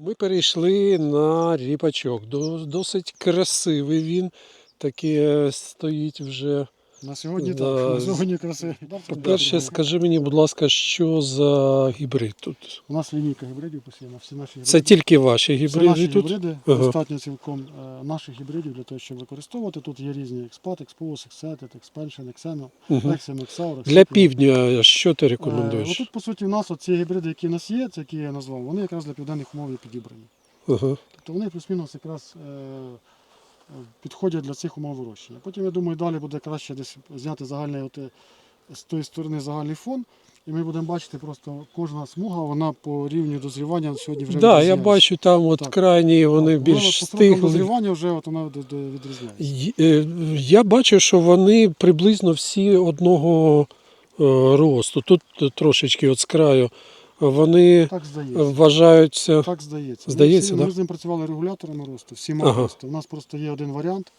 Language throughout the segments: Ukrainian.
Ми перейшли на ріпачок. До- Досить красивий він. Такий е, стоїть вже. На сьогодні Да. так, на сьогодні краси. По-перше, скажи мені, будь ласка, що за гібрид тут? У нас лінійка гібридів посіяна, всі наші гібриди. Це тільки ваші гібриди наші тут? гібриди, Ага. достатньо цілком е, наших гібридів для того, щоб використовувати. Тут є різні експат, експос, ексетит, експеншн, ексено, Мгм. ексем, ексаур. Для півдня що ти рекомендуєш? Е, Отут, по суті, у нас ці гібриди, які у нас є, це які я назвав, вони якраз для південних умов є підібрані. Ага. Тобто вони плюс-мінус якраз е, підходять для цих умов вирощення. Потім, я думаю, далі буде краще десь зняти загальний от, е, з тої сторони загальний фон. І ми будемо бачити просто кожна смуга, вона по рівню дозрівання сьогодні вже Так, да, я бачу там от Так. крайні вони Так, більш по срокам дозрівання вже от вона відрізняється. Е, Я бачу, що вони приблизно всі одного е, росту. Тут трошечки от з краю. Вони Так здається. вважаються. Так здається. Здається, ми, всі, да? ми з ним працювали регуляторами росту, всіма Ага. росту. У нас просто є один варіант,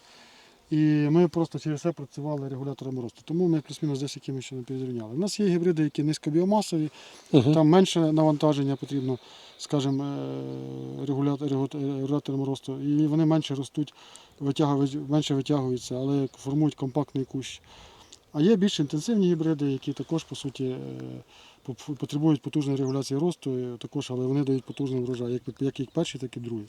і ми просто через це працювали регуляторами росту. Тому ми плюс-мінус десь якимось чином підрівняли. У нас є гібриди, які низькобіомасові, Мгм. там менше навантаження потрібно, скажімо, е, регуляторам росту, і вони менше ростуть, витягують, менше витягуються, але формують компактний кущ. А є більш інтенсивні гібриди, які також по суті е, потребують потужної регуляції росту, також, але вони дають потужний врожай, як, як і перший, так і другий.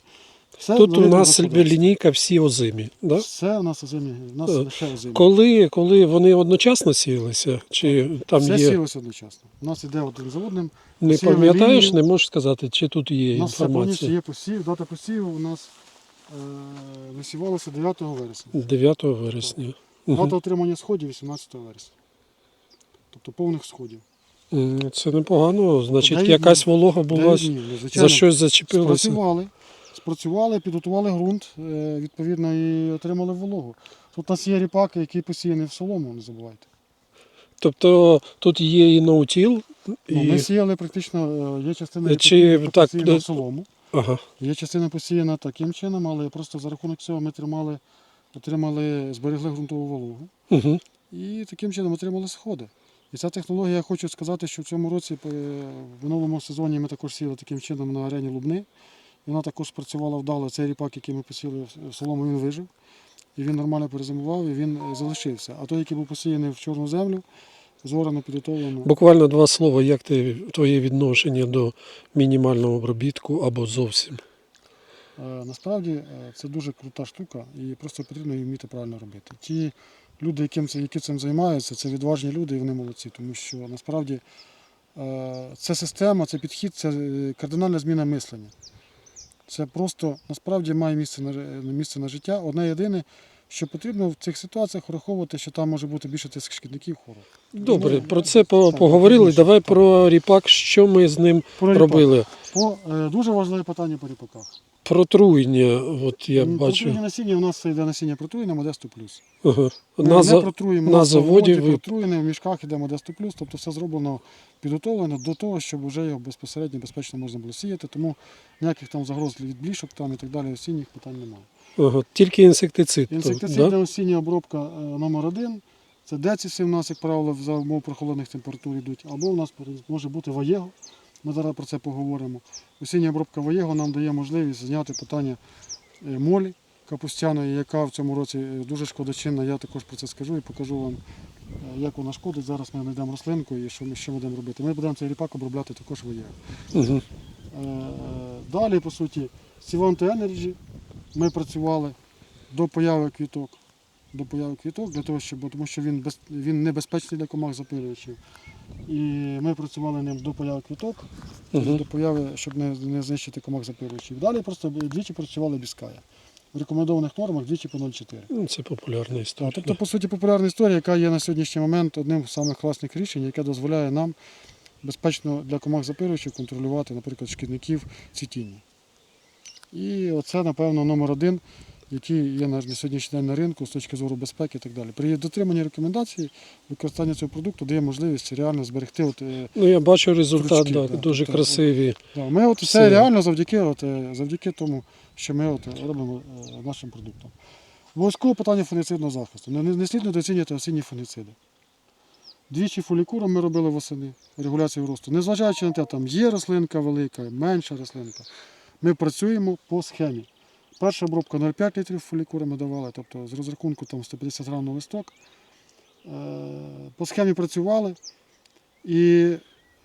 Все Тут у нас лінійка всі озимі. Да? Все у нас озимі, у нас Е, лише озимі. Коли, коли вони одночасно сіялися, чи там Все є. сілося одночасно. У нас іде один за одним. Не пам'ятаєш, лінію. не можеш сказати, чи тут є У нас інформація є посів. Дата посіву у нас е, висівалася 9 вересня. 9 вересня. Дата отримання сходів 18 вересня. Тобто повних сходів. Це непогано. Значить, Дев'ять якась волога була днів, ну, за щось зачепилася. Спрацювали, спрацювали, підготували ґрунт, е, відповідно, і отримали вологу. Тут у нас є ріпак, який посіяний в солому, не забувайте. Тобто тут є і наутіл, Ну. Ми сіяли практично, е, є частина Чи так, посіяна в солому, Ага. є частина посіяна таким чином, але просто за рахунок цього ми тримали, отримали, зберегли ґрунтову вологу. Угу. І таким чином отримали сходи. І ця технологія, я хочу сказати, що в цьому році, е, в минулому сезоні ми також сіяли таким чином на арені Лубни. І вона також спрацювала вдало. Цей ріпак, який ми посіяли в солому, він вижив. І він нормально перезимував, і він е, залишився. А той, який був посіяний в чорну землю, зорано, підготовлено. Буквально два слова, як ти твоє відношення до мінімального обробітку або зовсім. Е, Насправді це дуже крута штука, і просто потрібно її вміти правильно робити. Ті люди, яким які цим займаються, це відважні люди, і вони молодці, тому що насправді е, це система, це підхід, це е, кардинальна зміна мислення. Це просто насправді має місце на, місце на життя. Одне єдине, що потрібно в цих ситуаціях враховувати, що там може бути більше тих шкідників хвороб. Добре, Ну, про це так, поговорили. пізніше, Давай так. про ріпак, що ми з ним Про ріпак. робили. По, е, дуже важливе питання по ріпаках. Протруєння, от я М, бачу. Протруєння насіння у нас йде насіння протруєння Модесту плюс. Ага. Ми На, не за- протруємо на заводі ви- протруєне, в мішках йде Модесту плюс, тобто все зроблено підготовлено до того, щоб вже його безпосередньо безпечно можна було сіяти, тому ніяких там загроз від блішок там і так далі осінніх питань немає. ага. Тільки інсектицид. Інсектицидна да? осіння обробка е, номер один. Це децісі в нас, як правило, за умов прохолодних температур йдуть, або у нас може бути ваєго. Ми зараз про це поговоримо. Осіння обробка ваєго нам дає можливість зняти питання е, молі капустяної, яка в цьому році е, дуже шкодочинна. Я також про це скажу і покажу вам, е, як вона шкодить. Зараз ми знайдемо рослинку і що ми що будемо робити. Ми будемо цей ріпак обробляти також ваєго. Угу. Далі, по суті, Сіванти Energy ми працювали до появи квіток. До появи квіток, для того, щоб, тому що він, без, він небезпечний для комах запилювачів. І ми працювали ним до появи квіток, Угу. до появи, щоб не, не знищити комах запилювачів. Далі просто двічі працювали без кая. В рекомендованих нормах двічі по 0,4. Ну, Це популярна історія. Тобто, по суті, популярна історія, яка є на сьогоднішній момент одним з самих класних рішень, яке дозволяє нам безпечно для комах запилювачів контролювати, наприклад, шкідників цвітіння. І оце, напевно, номер один, який є на сьогоднішній день на ринку з точки зору безпеки і так далі. При дотриманні рекомендацій використання цього продукту дає можливість реально зберегти. От, е, Ну, я бачу результат, да, да. дуже Тобто, красиві. да, ми от Все. реально завдяки, от, е, завдяки тому, що ми от робимо е, нашим продуктом. Обов'язково питання фунгіцидного захисту. Не, не, не слід недооцінювати осінні фунгіциди. Двічі фолікуром ми робили восени регуляцію росту. Незважаючи на те, там є рослинка велика, менша рослинка. ми працюємо по схемі. Перша обробка 0,5 літрів фолікури ми давали, тобто з розрахунку там 150 грам на листок. Е, По схемі працювали і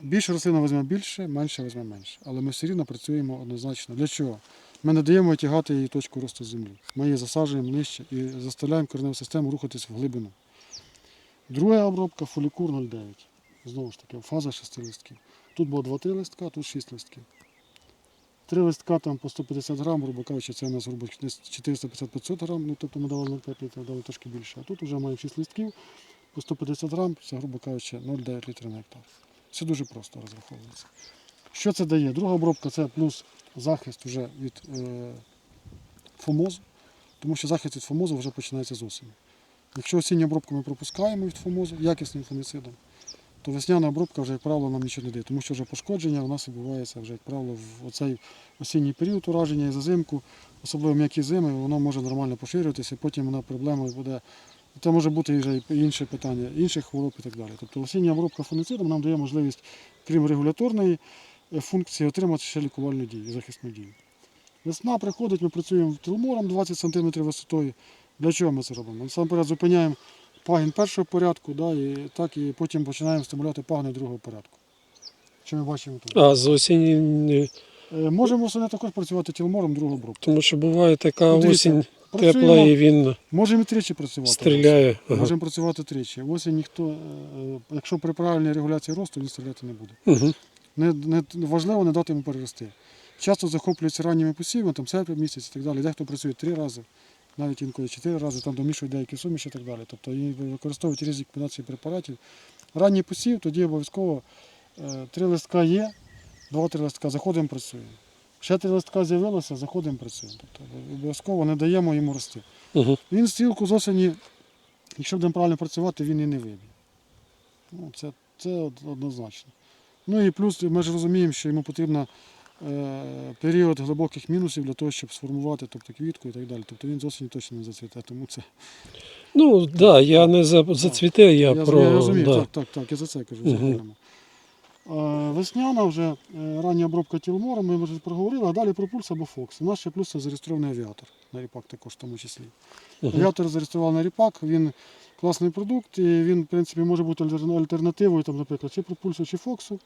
більше рослина візьме більше, менше візьме менше. Але ми все рівно працюємо однозначно. Для чого? Ми не даємо тягати її точку росту землі. Ми її засаджуємо нижче і заставляємо кореневу систему рухатись в глибину. Друга обробка фолікур 0,9. Знову ж таки, фаза 6 листків. Тут було 2-3 листка, тут 6 листків. Три листка там по 150 грам, грубо кажучи, це у нас грубо 450-500 грам, ну тобто ми давали 0,5 літрів, дали трошки більше. А тут вже маємо 6 листків по 150 грам, це, грубо кажучи, 0,9 літрів на гектар. Все дуже просто розраховується. Що це дає? Друга обробка це плюс захист вже від е, фомозу, тому що захист від фомозу вже починається з осені. Якщо осінню обробку ми пропускаємо від фомозу якісним фунгіцидом, то весняна обробка вже, як правило, нам нічого не дає, тому що вже пошкодження у нас відбувається вже, як правило, в оцей осінній період ураження і зазимку, особливо м'які зими, воно може нормально поширюватися, потім вона проблема буде. Це може бути вже інше питання, інших хвороб і так далі. Тобто осіння обробка фунгіцидом нам дає можливість, крім регуляторної е, функції, отримати ще лікувальну дію, захисну дію. Весна приходить, ми працюємо тилмором 20 см висотою. Для чого ми це робимо? Насамперед зупиняємо пагін першого порядку, да, і так і потім починаємо стимулювати пагни другого порядку. Що ми бачимо тут? А з осені, не- Е, Можемо восени також працювати тілмором другу обробку. тому що буває така Ну, дивіться, осінь тепла і він можемо і тричі працювати. стріляє. Ага. Можемо працювати тричі. Осінь ніхто, е, якщо при правильній регуляції росту, він стріляти не буде. Угу. Не, не, важливо не дати йому перерости. Часто захоплюються ранніми посівами, там серпень місяць і так далі. Дехто працює три рази, навіть інколи чотири рази, там домішують деякі суміші і так далі. Тобто і використовують різні комбінації препаратів. Ранній посів, тоді обов'язково е, три листка є, два-три листка, заходимо, працюємо. Ще три листка з'явилося, заходимо, працюємо. Тобто обов'язково не даємо йому рости. Угу. Він стрілку з осені, якщо будемо правильно працювати, він і не виб'є. Ну, це, це однозначно. Ну і плюс ми ж розуміємо, що йому потрібно період глибоких мінусів для того, щоб сформувати тобто, квітку і так далі. Тобто він з осені точно не зацвіте. Тому це Ну так, да, я не за, зацвіте, я, я, про. я розумію, да. так, так, так, я за це кажу. Е, Весняна вже е, рання обробка тілмором, ми вже проговорили, а далі про пульс або Фокс. У нас ще плюс це зареєстрований авіатор на ріпак також в тому числі. Авіатор зареєстрував на ріпак, він класний продукт, і він, в принципі, може бути альтернативою, там, наприклад, чи пропульсу, чи Фоксу.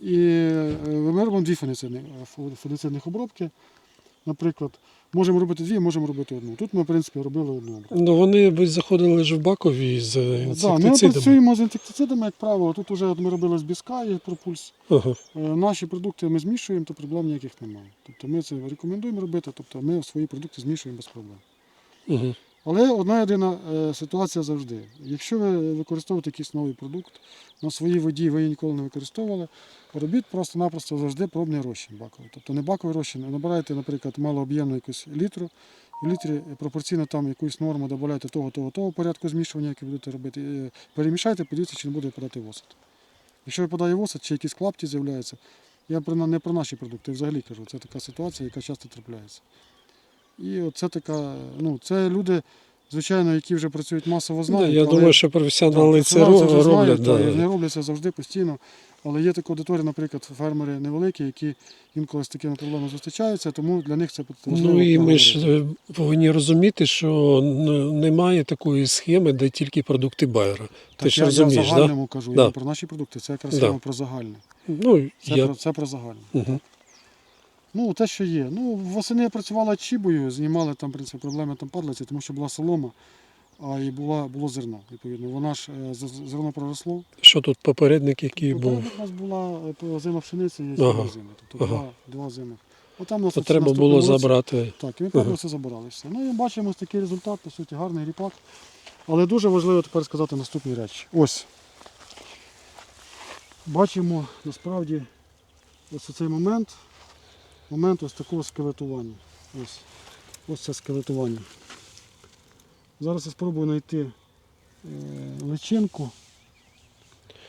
І е, ми робимо дві фунгіцидні, е, фунгіцидних обробки. Наприклад, можемо робити дві, можемо робити одну. Тут ми, в принципі, робили одну обробку. Ну вони ви заходили ж в бакові з Да, ми працюємо з інсектицидами, як правило. Тут вже ми робили з біска і пропульс. Ага. Е, Наші продукти ми змішуємо, то проблем ніяких немає. Тобто ми це рекомендуємо робити, тобто ми свої продукти змішуємо без проблем. Угу. Але одна єдина е, ситуація завжди. Якщо ви використовуєте якийсь новий продукт, на своїй воді ви її ніколи не використовували, робіть просто-напросто завжди пробний розчин баковий. Тобто не баковий розчин, а набираєте, наприклад, малооб'ємну якусь літру, в літрі пропорційно там якусь норму додаєте того, того, того порядку змішування, який будете робити. е, Перемішайте, подивіться, чи не буде випадати восад. Якщо випадає восад, чи якісь клапті з'являються, я не про наші продукти, взагалі кажу, це така ситуація, яка часто трапляється. І це така, ну, це люди, звичайно, які вже працюють масово Да, знають. я але- думаю, що професіонали це роблять. знають, і Да. Вони роблять це завжди постійно. Але є така аудиторія, наприклад, фермери невеликі, які інколи з такими проблемами зустрічаються, тому для них це важливо. Ну і ми ж е, повинні розуміти, що ну, немає такої схеми, де тільки продукти Байера. Ти Так, ж я, я в розумієш. Да? загальному кажу, Да. я про наші продукти, це якраз Да. про загальне. Ну, Це, я... про, це про загальне. Угу. Ну, те, що є. Ну, восени я працювала чібою, знімали там, в принципі, проблеми там падлиці, тому що була солома, а і була, було зерно, відповідно. Вона ж е, зерно проросло. Що тут попередник, який був? У нас була е, зима пшениці, є Ага. зими. Тобто Ага. два, два зими. Отам нас То треба було році- забрати. Так, і ми ага. все забирали все. Ну і бачимо ось такий результат, по суті, гарний ріпак. Але дуже важливо тепер сказати наступні речі. Ось. Бачимо насправді ось цей момент, момент ось такого скелетування. Ось, ось це скелетування. Зараз я спробую знайти е, личинку.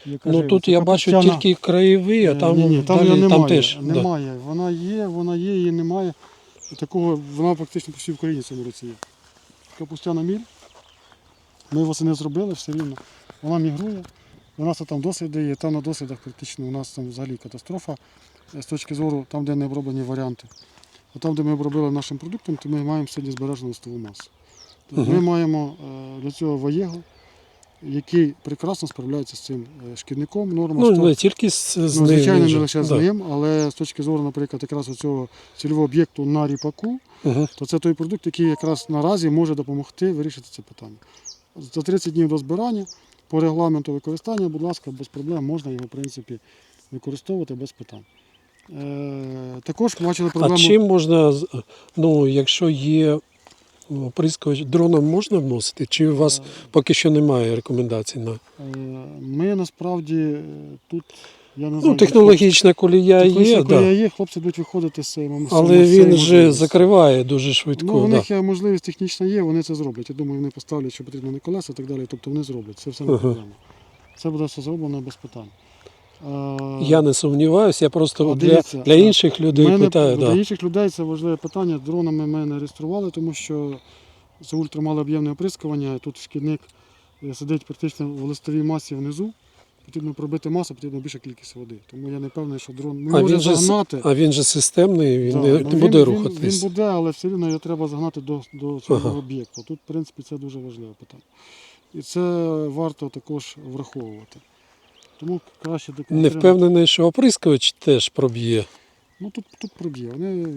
яка Ну живе. тут я бачу капустяна- тільки краєві, а Е, там, ні, ні, там далі, її там немає, теж. Да. немає. Вона є, вона є, її немає. Такого вона практично по всій Україні в цьому році є. Капустяна міль. Ми восени зробили все рівно. Вона мігрує. У нас там досліди є, там на дослідах практично у нас там взагалі катастрофа з точки зору там, де не оброблені варіанти. А там, де ми обробили нашим продуктом, то ми маємо сьогодні збережену листову масу. Тобто. Ми маємо е, для цього ваєго, який прекрасно справляється з цим е, шкідником. Норма Ну, не тільки з, з Ну, звичайно, не лише з да. ним, але з точки зору, наприклад, якраз цього цільового об'єкту на ріпаку, Мгм. то це той продукт, який якраз наразі може допомогти вирішити це питання. За 30 днів до збирання по регламенту використання, будь ласка, без проблем можна його в принципі використовувати без питань. Е, також бачили проблему. А чим можна, ну, якщо є оприскувач, дроном можна вносити? Чи у вас поки що немає рекомендацій на Е, Ми насправді е, тут я не знаю. ну, технологічна колія технологічна є, колія да. є, хлопці будуть виходити з цим. але він же закриває дуже швидко. Ну, у да. них є можливість технічна є, вони це зроблять. Я думаю, вони поставлять, що потрібно на колеса і так далі. Тобто вони зроблять. Це все не проблема. Це буде все зроблено без питань. Е, Я не сумніваюся, я просто А для, для інших людей мене, питаю. Для Да. інших людей це важливе питання. Дронами ми не реєстрували, тому що це ультрамалооб'ємне оприскування. Тут шкідник е, сидить практично в листовій масі внизу. Потрібно пробити масу, потрібна більша кількість води. Тому я не певний, що дрон не А може він, же, загнати. а він же системний, він Да, не, ну, не буде він, рухатись. Він буде, але все одно його треба загнати до, до цього Ага. об'єкту. Тут, в принципі, це дуже важливе питання. І це варто також враховувати. Тому краще до Не впевнений, що оприскувач теж проб'є. Ну тут, тут проб'є. Вони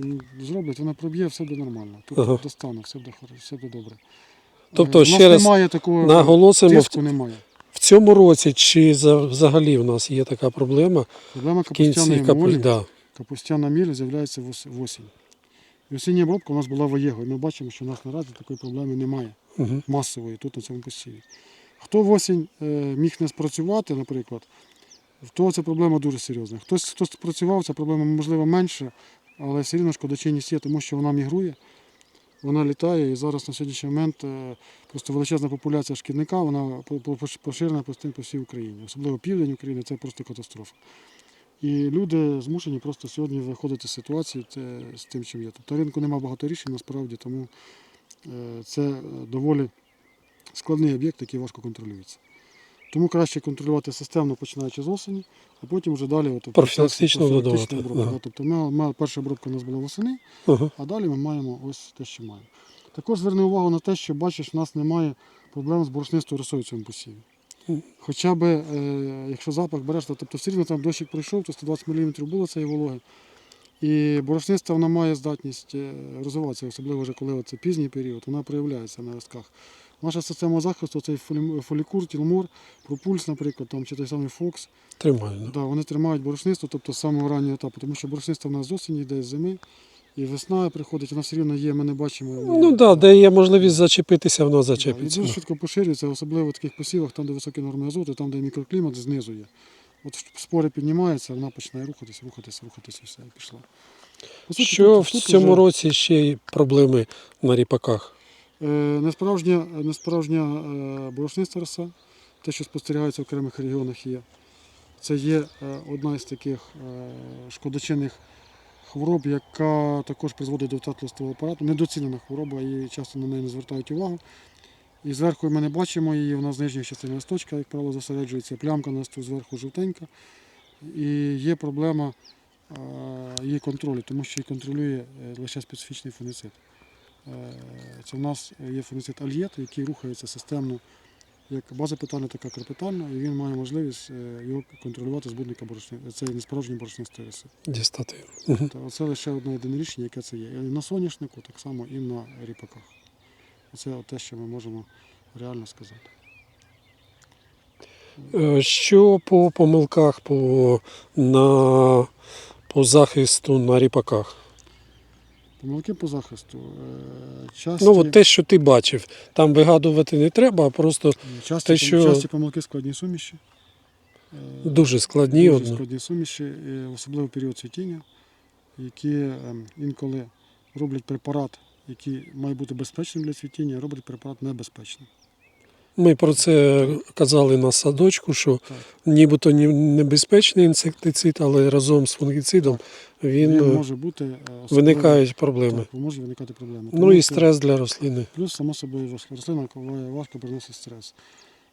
зроблять, вона проб'є, все буде нормально. Тут Ага. достане, все буде, хоро- все буде добре. Тобто, Е, ще раз немає такого Наголосимо, в, тиску немає. в цьому році чи взагалі в нас є така проблема Проблема капустяної молі. да. Капустяна міль з'являється в осінь. І осіння обробка у нас була воєго, і ми бачимо, що у нас наразі такої проблеми немає. Угу. масової тут на цьому посіві. Хто в осінь е, міг не спрацювати, наприклад, в того ця проблема дуже серйозна. Хтось, хто спрацював, ця проблема можливо менша, але все рівно шкодочинність є, тому що вона мігрує, вона літає, і зараз на сьогоднішній момент е, просто величезна популяція шкідника, вона по- по- пош- поширена по всій- Україні. Особливо південь України це просто катастрофа. І люди змушені просто сьогодні виходити з ситуації з тим, чим є. Тобто ринку немає багато рішень насправді, тому е, це доволі складний об'єкт, який важко контролюється. Тому краще контролювати системно, починаючи з осені, а потім вже далі от, профілактичної обробки. Ага. Да. Тобто ми, ми, перша обробка у нас була восени, Ага. а далі ми маємо ось те, що маємо. Також зверни увагу на те, що бачиш, в нас немає проблем з борошнистою росою в цьому посіві. Хоча б, е, якщо запах береш, то тобто все рівно там дощик пройшов, то 120 мм було цієї вологи. І борошниста вона має здатність е, розвиватися, особливо вже коли це пізній період, вона проявляється на листках. Наша система захисту, цей фолікур, тілмор, пропульс, наприклад, там, чи той самий Фокс, Тримаю. да. вони тримають борошнисту, тобто з самого раннього етапу, тому що борошниста в нас з осені йде з зими, і весна приходить, вона все рівно є, ми не бачимо. Ну так, да, де є можливість зачепитися, воно Да, і зачепиться. дуже швидко поширюється, особливо в таких посівах, там, де високі норми азоту, там, де мікроклімат знизу є. От спори піднімаються, вона починає рухатися, рухатися, рухатися і все, і пішла. Суті, Що тут- в тут цьому вже, році ще й проблеми на ріпаках? Е, несправжня, несправжня е, борошниста роса, те, що спостерігається в окремих регіонах є. Це є е, одна із таких е, шкодочинних хвороб, яка також призводить до втрати листового апарату. Недоцінена хвороба, і часто на неї не звертають увагу. І зверху ми не бачимо її, вона з нижньої частини листочка, як правило, зосереджується, плямка на листу зверху жовтенька. І є проблема е, її контролю, тому що її контролює е, лише специфічний фунгіцид. Е, Це в нас є фунгіцид альєт, який рухається системно як базопитальна, така крепитальна, і він має можливість е, його контролювати збудника борошни. Це несправжній борошнистої риси. Дістати. Угу. Оце лише одне єдине рішення, яке це є. І на соняшнику, так само і на ріпаках. Це те, що ми можемо реально сказати. Е, Що по помилках по, на, по захисту на ріпаках? Помилки по захисту. е, Часті, Ну, от те, що ти бачив, там вигадувати не треба, а просто часті, те, що- часті помилки складні суміші. Е, дуже складні. Дуже одно. складні суміші, особливо в період цвітіння, які ем, інколи роблять препарат, який має бути безпечним для цвітіння, роблять препарат небезпечним. Ми про це казали на садочку, що нібито небезпечний інсектицид, але разом з фунгіцидом він, Він е, може бути е, особливо- виникають проблеми. Так, може виникати проблеми. Ну і стрес для рослини. Плюс, само собою, рослина буває важко переносить стрес.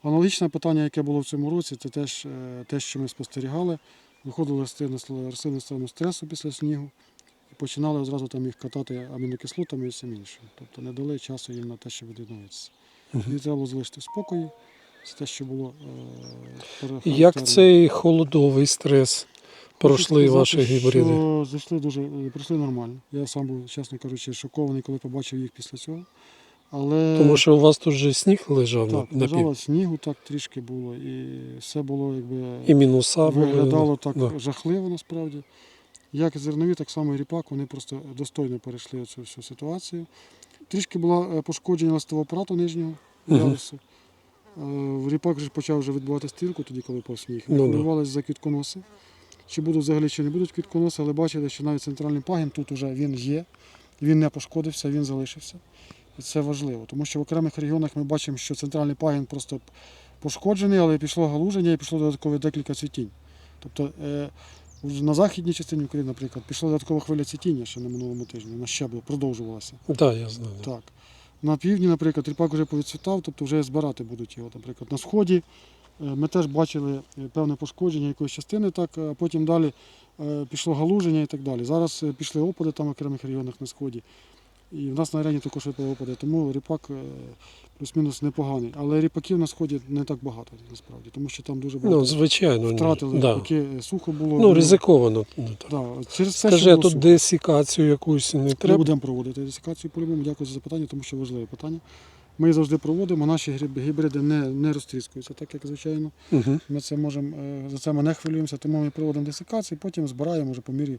Аналогічне питання, яке було в цьому році, це теж е, те, що ми спостерігали. Виходили рослини рослини в стану стресу після снігу. і починали одразу там їх катати амінокислотами і всім іншим. Тобто не дали часу їм на те, щоб відновитися. І треба залишити в спокої. Це те, що було е, Як цей холодовий стрес пройшли ваші гібриди? Що зайшли дуже, е, пройшли нормально. Я сам був, чесно кажучи, шокований, коли побачив їх після цього. Але Тому що у вас тут же сніг лежав так, на, лежало снігу так трішки було, і все було якби І мінуса були. виглядало так да. жахливо насправді. Як зернові, так само і ріпак, вони просто достойно перейшли цю всю ситуацію. Трішки було е, пошкодження листового апарату нижнього ярусу. Е, Ріпак вже почав вже відбувати стрілку, тоді, коли пав сніг. Ми Ну хвилювалися за квітконоси. Чи будуть взагалі, чи не будуть квітконоси, але бачили, що навіть центральний пагін тут вже він є, він не пошкодився, він залишився. І це важливо, тому що в окремих регіонах ми бачимо, що центральний пагін просто пошкоджений, але пішло галуження і пішло додатково декілька цвітінь. Тобто е, на західній частині України, наприклад, пішла додаткова хвиля цвітіння ще на минулому тижні, вона ще була, продовжувалася. Так, я знаю. Так. На півдні, наприклад, ріпак вже повідцвітав, тобто вже збирати будуть його. Наприклад, на сході е, ми теж бачили е, певне пошкодження якоїсь частини, так, а потім далі е, пішло галуження і так далі. Зараз е, пішли опади там в окремих регіонах на сході. І в нас на арені також випали опади, тому ріпак е, плюс-мінус непоганий. Але ріпаків на сході не так багато насправді, тому що там дуже багато Ну, звичайно. втратили, да. поки сухо було. Ну, ризиковано. Ну, так. Да, через те, Скажи, а тут сухо. десікацію якусь не Ми будемо проводити десикацію по-любому. Дякую за запитання, тому що важливе питання. Ми завжди проводимо, наші гібриди не, не розтріскуються, так як звичайно. Угу. Ми це можемо, е, за це ми не хвилюємося, тому ми проводимо десикацію, потім збираємо вже по мірі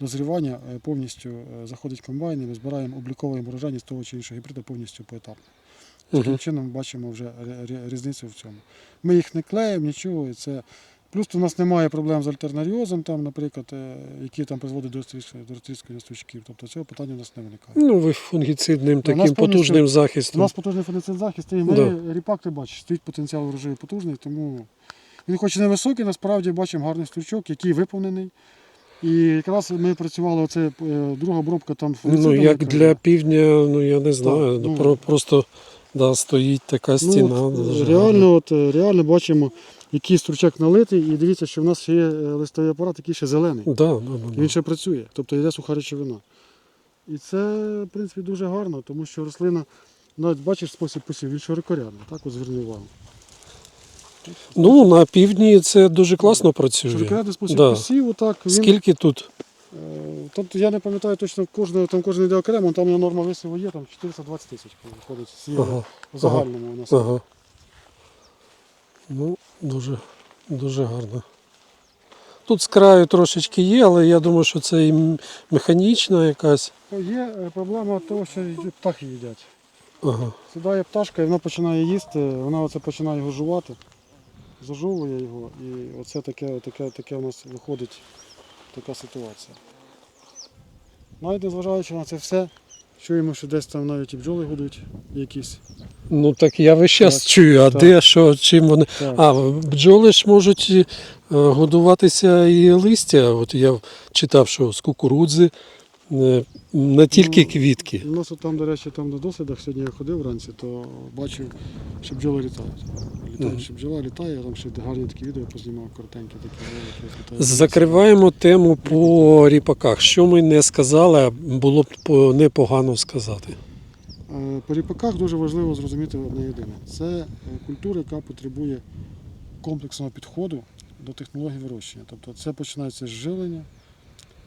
дозрівання, е, повністю е, заходить комбайн, і ми збираємо, обліковуємо урожайність того чи іншого гібрида повністю поетапно. Таким чином ми бачимо вже різницю в цьому. Ми їх не клеїмо, нічого. І це... Плюс у нас немає проблем з альтернаріозом, там, наприклад, е, які там призводять до розтріскування стручків. Тобто цього питання у нас не виникає. Ну, ви фунгіцидним таким нас повністю- потужним У нас потужний фунгіцид захист, і ми Да. ріпак, ти бачиш, стоїть потенціал врожаю потужний, тому він хоч і невисокий, насправді бачимо гарний стручок, який виповнений. І якраз ми працювали, оце е, друга обробка там Ну, як для півдня, ну я не знаю. ну. Про, просто да, стоїть така стіна. Ну, от, реально, от, е, реально бачимо, який стручок налитий, і дивіться, що в нас ще є е, листовий апарат, який ще зелений. Да, да, да, Він ще працює, тобто йде суха речовина. І це, в принципі, дуже гарно, тому що рослина, навіть бачиш спосіб посів, він широкорядний, так от зверни увагу. Ну, на півдні це дуже класно працює. Широкорядний спосіб Да. посіву, так. Він, Скільки тут? е, тобто я не пам'ятаю точно кожного, там кожен йде окремо, там норма висіву є, там 420 тисяч виходить сіяно Ага. в загальному у нас. Ага. Ну, дуже, дуже гарно. Тут з краю трошечки є, але я думаю, що це і механічна якась. Є е, проблема того, що птахи їдять. Ага. Сідає пташка і вона починає їсти, вона оце починає його жувати, зажовує його, і оце таке, таке, таке у нас виходить така ситуація. Навіть незважаючи на це все, чуємо, що десь там навіть і бджоли гудуть якісь. Ну так я весь час Так, чую, а так. де, що, чим вони. Так. А, бджоли ж можуть е, годуватися і листя. От я читав, що з кукурудзи, не тільки Ну, квітки. У нас там, до речі, там на дослідах сьогодні я ходив вранці, то бачив, що бджоли літають. Літають, що бджола літає, я там ще гарні такі відео познімав, коротенькі такі. як літають. Закриваємо тему по ріпаках. Що ми не сказали, а було б непогано сказати. Е, По ріпаках дуже важливо зрозуміти одне єдине. Це е, культура, яка потребує комплексного підходу до технологій вирощення. Тобто це починається з жилення,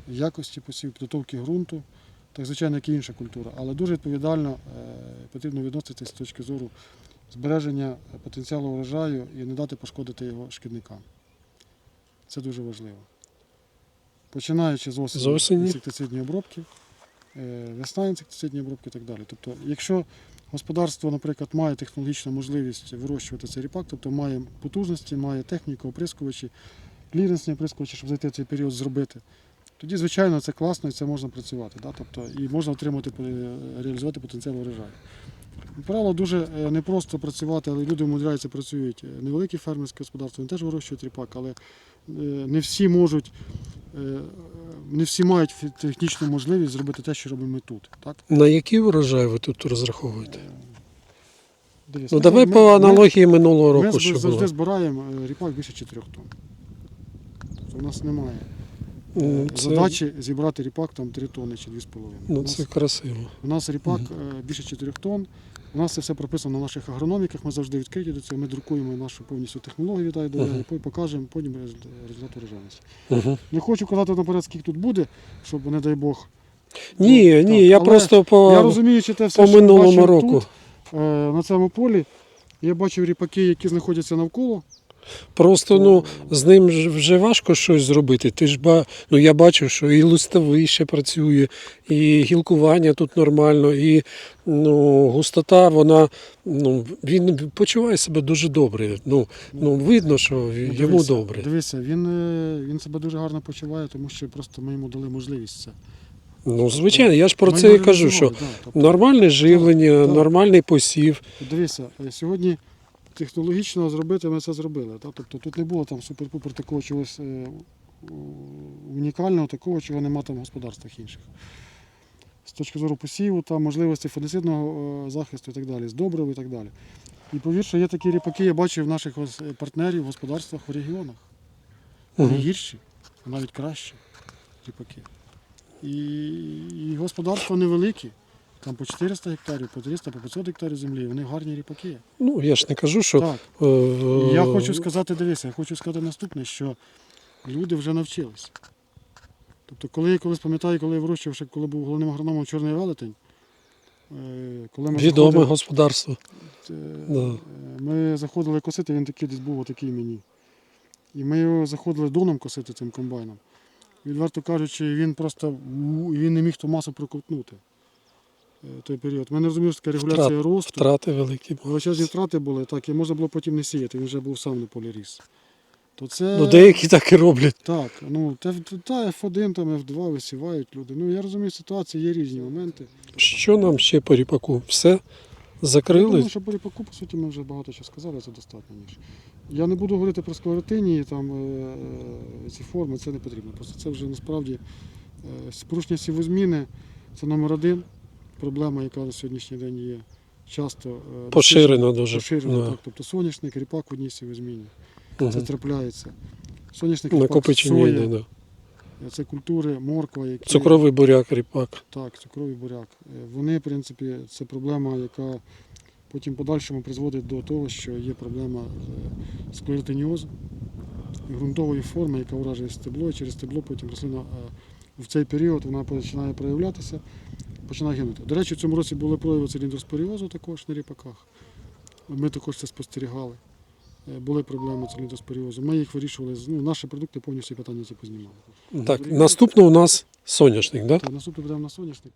якості посів, підготовки ґрунту, так звичайно, як і інша культура. Але дуже відповідально е, потрібно відноситись з точки зору збереження потенціалу урожаю і не дати пошкодити його шкідникам. Це дуже важливо. Починаючи з осені, З осені. інсектицидні обробки, е, весна інсектицидні обробки і так далі. Тобто, якщо господарство, наприклад, має технологічну можливість вирощувати цей ріпак, тобто має потужності, має техніку, оприскувачі, кліренсні оприскувачі, щоб зайти в цей період зробити, тоді, звичайно, це класно і це можна працювати. Да? Тобто, і можна отримати, е, реалізувати потенціал урожаю. Правило, дуже е, непросто працювати, але люди вмудряються, працюють е, невеликі фермерські господарства, вони теж вирощують ріпак, але не всі можуть, не всі мають технічну можливість зробити те, що робимо ми тут. Так? На який урожай ви тут розраховуєте? Дивіться, Ну ми- давай ми- по ми- аналогії минулого Ми року, що завжди було. збираємо ріпак більше 4 тонн. Тобто у нас немає це, задачі зібрати ріпак там 3 тонни чи 2,5. ну, У нас- це красиво. У нас ріпак е, більше 4 тонн. У нас це все прописано на наших агрономіках. Ми завжди відкриті до цього. Ми друкуємо нашу повністю технологію, дай до Мгм. і покажемо потім результ- результат урожайності. Угу. Не хочу казати наперед, скільки тут буде, щоб не дай Бог. Ні, Ну, ні, так, я але просто по, Я розумію, що те все, по минулому бачимо року. Тут, е, на цьому полі. Я бачив ріпаки, які знаходяться навколо. Просто ну, з ним вже важко щось зробити. Ти ж ба... ну, я бачив, що і листовий ще працює, і гілкування тут нормально, і ну, густота, вона, ну, він почуває себе дуже добре. Ну, ну, видно, що Ну, йому дивися, добре. Дивися, він, е, він себе дуже гарно почуває, тому що просто ми йому дали можливість це. Ну, звичайно, я ж про Ми це і кажу, що да, тобто- нормальне живлення, так. нормальний посів. Дивися, е, сьогодні технологічно зробити ми це зробили. Та? Тобто тут не було там супер-пупер такого чогось е, унікального, такого, чого нема там в господарствах інших. З точки зору посіву, там, можливості фунгіцидного е, захисту і так далі, з добрив і так далі. І повір, що є такі ріпаки, я бачив в наших партнерів в господарствах в регіонах. Мгм. гірші, а навіть кращі ріпаки. І, і господарства невеликі. Там по 400 гектарів, по 300, по 500 гектарів землі. Вони гарні ріпаки. Ну, я ж не кажу, що. Так. е, я хочу сказати, дивися, я хочу сказати наступне, що люди вже навчились. Тобто, коли я колись пам'ятаю, коли я вирощував, ще коли був головним агрономом Чорний велетень, е, коли ми Відоме заходили, господарство. е, Да. ми заходили косити, він такий десь був отакий мені. І ми його заходили доном косити цим комбайном. Відверто кажучи, він просто він не міг ту масу проковтнути. Е, Той період. Ми не розуміли, що таке регуляція росту. Втрати великі. були. Величезні втрати були, так, і можна було потім не сіяти, він вже був сам на полі ріс. То це, Ну, деякі так і роблять. Так, ну, та, та F1, там F2 висівають люди. Ну, я розумію, ситуації є різні моменти. Що нам ще по ріпаку? Все? Я Закрили? думаю, що по ріпаку, по суті, ми вже багато чого сказали, це достатньо ніж. Я не буду говорити про склеротинії, там е, е, ці форми, це не потрібно. Просто це вже насправді е, порушення сівозміни це номер один проблема, яка на сьогоднішній день є часто е, Поширена дуже. Поширено, Да. так. Тобто соняшник, ріпак в одній сівозміні. Мгм. Це трапляється. Соняшник, ріпак, соя, да. це культури, морква, які Цукровий буряк, ріпак. так, цукровий буряк. Е, Вони, в принципі, це проблема, яка потім подальшому призводить до того, що є проблема е, склеротиніозу, ґрунтової форми, яка уражує стебло, і через стебло потім рослина е, в цей період вона починає проявлятися, починає гинути. До речі, в цьому році були прояви циліндроспоріозу також на ріпаках. Ми також це спостерігали. Е, Були проблеми циліндроспоріозу. Ми їх вирішували. Ну, наші продукти повністю питання ці познімали. Так, наступно у нас соняшник, да? Так, наступний будемо на соняшник.